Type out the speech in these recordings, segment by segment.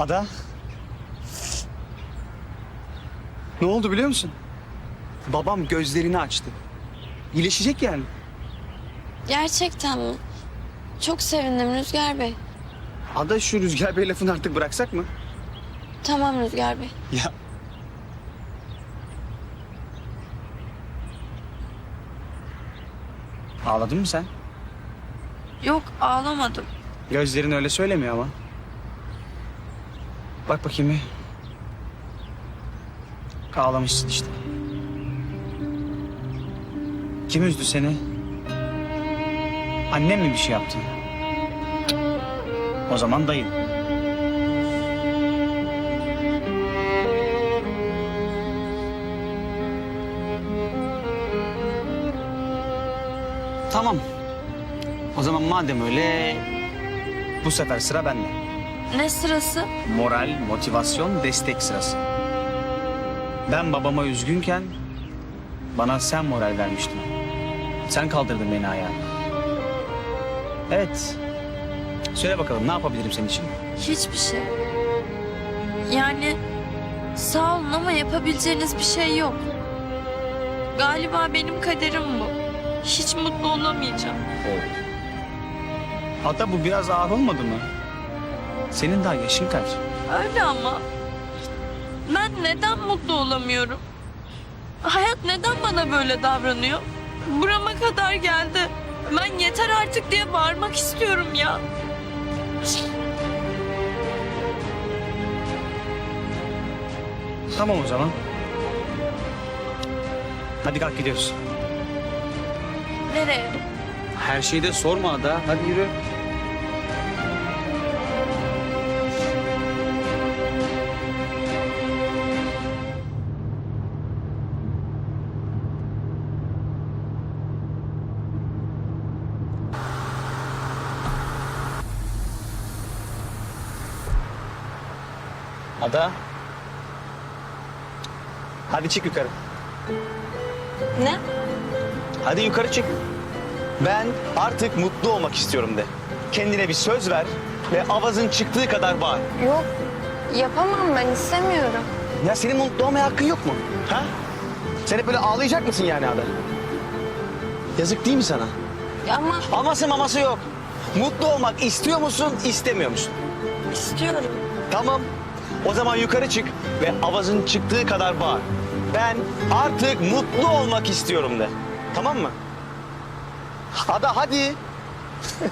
Ada. Ne oldu biliyor musun? Babam gözlerini açtı. İyileşecek yani. Gerçekten mi? Çok sevindim Rüzgar Bey. Ada şu Rüzgar Bey lafını artık bıraksak mı? Tamam Rüzgar Bey. Ya. Ağladın mı sen? Yok ağlamadım. Gözlerin öyle söylemiyor ama. Bak bakayım bir. Ağlamışsın işte. Kim üzdü seni? Annem mi bir şey yaptı? O zaman dayın. Tamam. O zaman madem öyle bu sefer sıra bende. Ne sırası? Moral, motivasyon, destek sırası. Ben babama üzgünken bana sen moral vermiştin. Sen kaldırdın beni ayağa. Evet. Söyle bakalım ne yapabilirim senin için? Hiçbir şey. Yani sağ olun ama yapabileceğiniz bir şey yok. Galiba benim kaderim bu. Hiç mutlu olamayacağım. Hatta bu biraz ağır olmadı mı? Senin daha yaşın kaç? Öyle ama. Ben neden mutlu olamıyorum? Hayat neden bana böyle davranıyor? Burama kadar geldi. Ben yeter artık diye bağırmak istiyorum ya. Tamam o zaman. Hadi kalk gidiyoruz. Nereye? Her şeyi de sorma da. Hadi yürü. Ada. Hadi çık yukarı. Ne? Hadi yukarı çık. Ben artık mutlu olmak istiyorum de. Kendine bir söz ver ve avazın çıktığı kadar bağır. Yok. Yapamam ben istemiyorum. Ya senin mutlu olmaya hakkın yok mu? Ha? Sen hep böyle ağlayacak mısın yani Ada? Yazık değil mi sana? Ama Aması maması yok. Mutlu olmak istiyor musun, istemiyor musun? istiyorum. Tamam. O zaman yukarı çık ve avazın çıktığı kadar bağır. Ben artık mutlu olmak istiyorum de. Tamam mı? Ada hadi.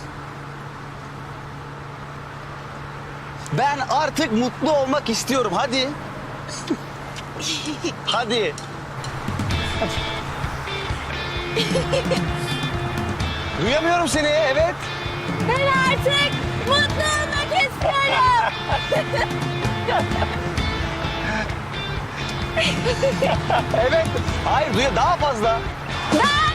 ben artık mutlu olmak istiyorum. Hadi. hadi. Duyamıyorum seni. Evet. Ben artık mutlu olmak istiyorum. Evet. Hayır duya daha fazla. Olmak